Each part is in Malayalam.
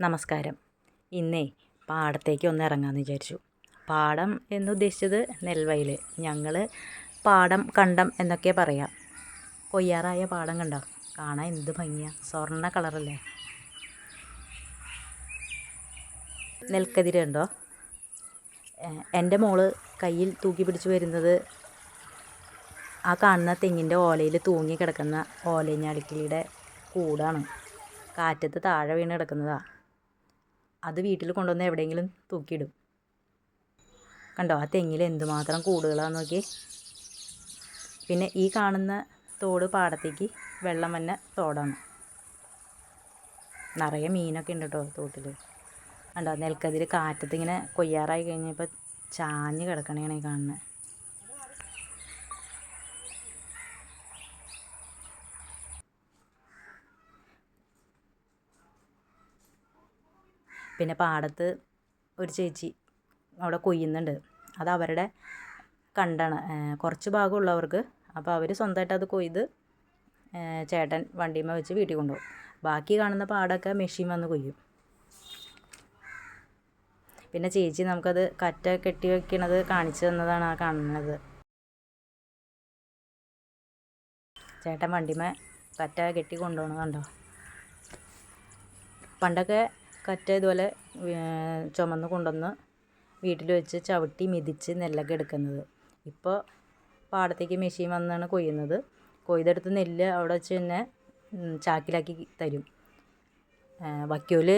നമസ്കാരം. ഇന്നേ പാടത്തേക്ക് ഒന്ന് ഇറങ്ങാമെന്ന് വിചാരിച്ചു. പാടം എന്നുദ്ദേശിച്ചത് നെൽവയൽ ഞങ്ങൾ പാടം കണ്ടം എന്നൊക്കെ പറയാം. കൊയ്യാറായ പാടം കണ്ടോ? കാണാൻ എന്ത് ഭംഗിയാണ് സ്വർണ കളറല്ലേ? നെൽക്കതിര് കണ്ടോ? ഏഹ് എന്റെ മോൾ കയ്യിൽ തൂക്കി പിടിച്ച് വരുന്നത് ആ കാണുന്ന തെങ്ങിന്റെ ഓലയിൽ തൂങ്ങി കിടക്കുന്ന ഓലഞ്ഞാളിക്കിളിയുടെ കൂടാണ്. കാറ്റത്ത് താഴെ വീണ് കിടക്കുന്നതാ. അത് വീട്ടിൽ കൊണ്ടുവന്ന് എവിടെയെങ്കിലും തൂക്കിയിടും. കണ്ടോ? ആ തെങ്ങിൽ എന്തുമാത്രം കൂടുകളാന്ന് നോക്കി പിന്നെ ഈ കാണുന്ന തോട് പാടത്തേക്ക് വെള്ളം വന്ന തോടാണ്. നിറയെ മീനൊക്കെ ഉണ്ട് കേട്ടോ തോട്ടിൽ. കണ്ടോ? നെൽക്കതിൽ കാറ്റത്തിങ്ങനെ കൊയ്യാറായി കഴിഞ്ഞപ്പോൾ ചാഞ്ഞ് കിടക്കണേണ് കാണുന്നത് പിന്നെ പാടത്ത് ഒരു ചേച്ചി അവിടെ കൊയ്യുന്നുണ്ട്. അത് അവരുടെ കണ്ടാണ്. കുറച്ച് ഭാഗമുള്ളവർക്ക്. അപ്പോൾ അവർ സ്വന്തമായിട്ട് അത് കൊയ്ത് ചേട്ടൻ വണ്ടിയുമ്മ വെച്ച് വീട്ടിൽ കൊണ്ടുപോകും. ബാക്കി കാണുന്ന പാടൊക്കെ മെഷീൻ വന്ന് കൊയ്യും. പിന്നെ ചേച്ചി നമുക്കത് കറ്റ കെട്ടി വെക്കണത് കാണിച്ചു തന്നതാണ് ആ കാണുന്നത്. ചേട്ടൻ വണ്ടിമ കറ്റ കെട്ടി കൊണ്ടുപോകണത് കണ്ടോ? പണ്ടൊക്കെ കറ്റ ഇതുപോലെ ചുമന്ന് കൊണ്ടുവന്ന് വീട്ടിൽ വെച്ച് ചവിട്ടി മിതിച്ച് നെല്ലൊക്കെ എടുക്കുന്നത്. ഇപ്പോൾ പാടത്തേക്ക് മെഷീൻ വന്നാണ് കൊയ്യുന്നത്. കൊയ്തെടുത്ത് നെല്ല് അവിടെ വെച്ച് തന്നെ ചാക്കിലാക്കി തരും. വയ്ക്കോൽ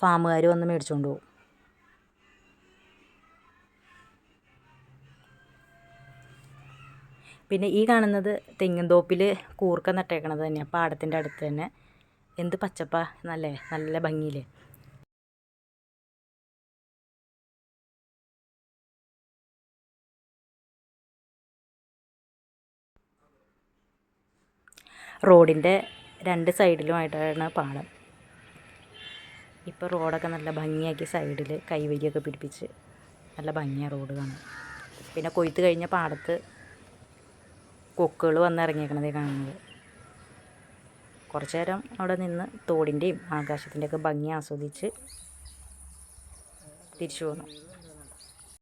ഫാമുകാർ വന്ന് മേടിച്ചുകൊണ്ട് പോകും പിന്നെ ഈ കാണുന്നത് തെങ്ങിൻ തോപ്പിൽ കൂർക്ക നട്ടേക്കണത് തന്നെയാണ് പാടത്തിന്റെ അടുത്ത് തന്നെ. എന്ത് പച്ചപ്പ നല്ലേ നല്ല ഭംഗിയില്ലേ? റോഡിന്റെ രണ്ട് സൈഡിലുമായിട്ടാണ് പാടം ഇപ്പോൾ റോഡൊക്കെ നല്ല ഭംഗിയാക്കി സൈഡിൽ കൈവരിയൊക്കെ പിടിപ്പിച്ച് നല്ല ഭംഗിയാണ് റോഡ് കാണാൻ. പിന്നെ കൊയ്ത്ത് കഴിഞ്ഞ പാടത്ത് കൊക്കുകൾ വന്നിറങ്ങിയേക്കണതേ കാണുന്നത്. കുറച്ച് നേരം അവിടെ നിന്ന് തോടിന്റെയും ആകാശത്തിന്റെയൊക്കെ ഭംഗി ആസ്വദിച്ച് തിരിച്ചു പോന്നു.